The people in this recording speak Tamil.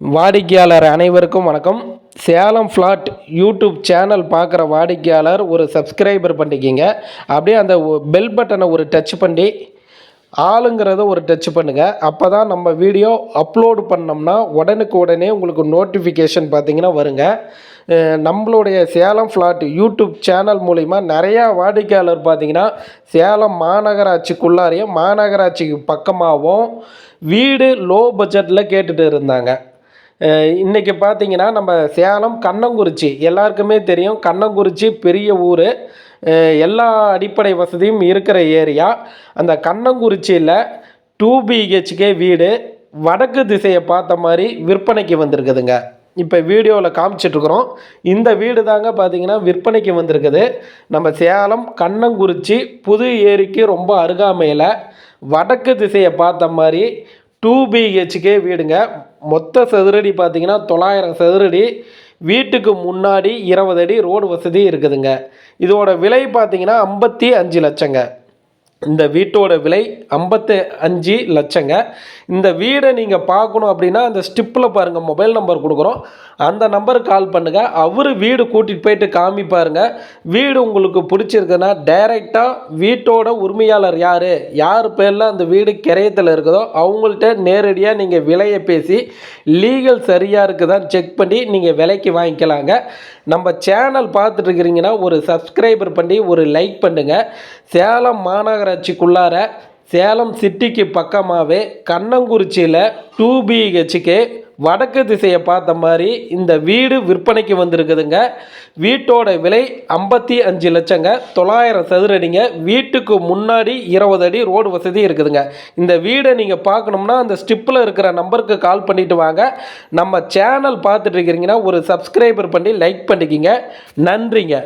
வாடிக்கையாளர் அனைவருக்கும் வணக்கம். சேலம் ஃப்ளாட் யூடியூப் சேனல் பார்க்குற வாடிக்கையாளர் ஒரு சப்ஸ்கிரைபர் பண்ணிக்கிங்க. அப்படியே அந்த பெல் பட்டனை ஒரு டச் பண்ணி ஆளுங்கிறத ஒரு டச் பண்ணுங்கள் அப்போ தான் நம்ம வீடியோ அப்லோடு பண்ணோம்னா உடனுக்கு உடனே உங்களுக்கு நோட்டிஃபிகேஷன் பார்த்திங்கன்னா வருங்க. நம்மளுடைய சேலம் ஃப்ளாட் யூடியூப் சேனல் மூலிமா நிறையா வாடிக்கையாளர் பார்த்திங்கன்னா சேலம் மாநகராட்சிக்குள்ளாரையும் மாநகராட்சிக்கு பக்கமாகவும் வீடு லோ பட்ஜெட்டில் கேட்டுகிட்டு இருந்தாங்க. இன்றைக்கி பார்த்திங்கன்னா நம்ம சேலம் கண்ணங்குறிச்சி. எல்லாருக்குமே தெரியும். கண்ணங்குறிச்சி பெரிய ஊர். எல்லா அடிப்படை வசதியும் இருக்கிற ஏரியா. அந்த கண்ணங்குறிச்சியில் டூ பிஹெச்கே வீடு வடக்கு திசையை பார்த்த மாதிரி விற்பனைக்கு வந்திருக்குதுங்க. இப்போ வீடியோவில் காமிச்சிட்ருக்குறோம். இந்த வீடு தாங்க பார்த்தீங்கன்னா விற்பனைக்கு வந்திருக்குது. நம்ம சேலம் கண்ணங்குறிச்சி புது ஏரிக்கு ரொம்ப அருகாமையில் வடக்கு திசையை பார்த்த மாதிரி டூ பிஹெச்கே வீடுங்க. மொத்த சதுரடி பார்த்திங்கன்னா தொள்ளாயிரம் சதுரடி. வீட்டுக்கு முன்னாடி இருபது அடி ரோடு வசதி இருக்குதுங்க. இதோட விலை பார்த்திங்கன்னா ஐம்பத்தி அஞ்சு லட்சங்க. இந்த வீட்டோட விலை ஐம்பத்து அஞ்சு லட்சங்க. இந்த வீடை நீங்கள் பார்க்கணும் அப்படின்னா அந்த ஸ்டிப்பில் பாருங்கள் மொபைல் நம்பர் கொடுக்குறோம். அந்த நம்பருக்கு கால் பண்ணுங்கள் அவர் வீடு கூட்டிகிட்டு போயிட்டு காமிப்பாருங்க. வீடு உங்களுக்கு பிடிச்சிருக்குன்னா டைரெக்டாக வீட்டோட உரிமையாளர் யார்? யார் பேரில் அந்த வீடு கிரயத்தில் இருக்குதோ அவங்கள்ட்ட நேரடியாக நீங்கள் விலையை பேசி லீகல் சரியாக இருக்குதான்னு செக் பண்ணி நீங்கள் விலைக்கு வாங்கிக்கலாங்க. நம்ம சேனல் பார்த்துட்டு இருக்கிறீங்கன்னா ஒரு சப்ஸ்கிரைபர் பண்ணி ஒரு லைக் பண்ணுங்கள் சேலம் மாநகராட்சிக்குள்ளார சேலம் சிட்டிக்கு பக்கமாகவே கண்ணங்குறிச்சியில் டூ பிஹெச்சுக்கு வடக்கு திசையை பார்த்த மாதிரி இந்த வீடு விற்பனைக்கு வந்திருக்குதுங்க. வீட்டோட விலை ஐம்பத்தி அஞ்சு லட்சங்க. தொள்ளாயிரம் சதுரடிங்க. வீட்டுக்கு முன்னாடி இருபது அடி ரோடு வசதி இருக்குதுங்க. இந்த வீடை நீங்கள் பார்க்கணும்னா அந்த ஸ்டிப்பில் இருக்கிற நம்பருக்கு கால் பண்ணிட்டு வாங்க. நம்ம சேனல் பார்த்துட்டு இருக்கிறீங்கன்னா ஒரு சப்ஸ்கிரைபர் பண்ணி லைக் பண்ணிக்கிங்க. நன்றிங்க.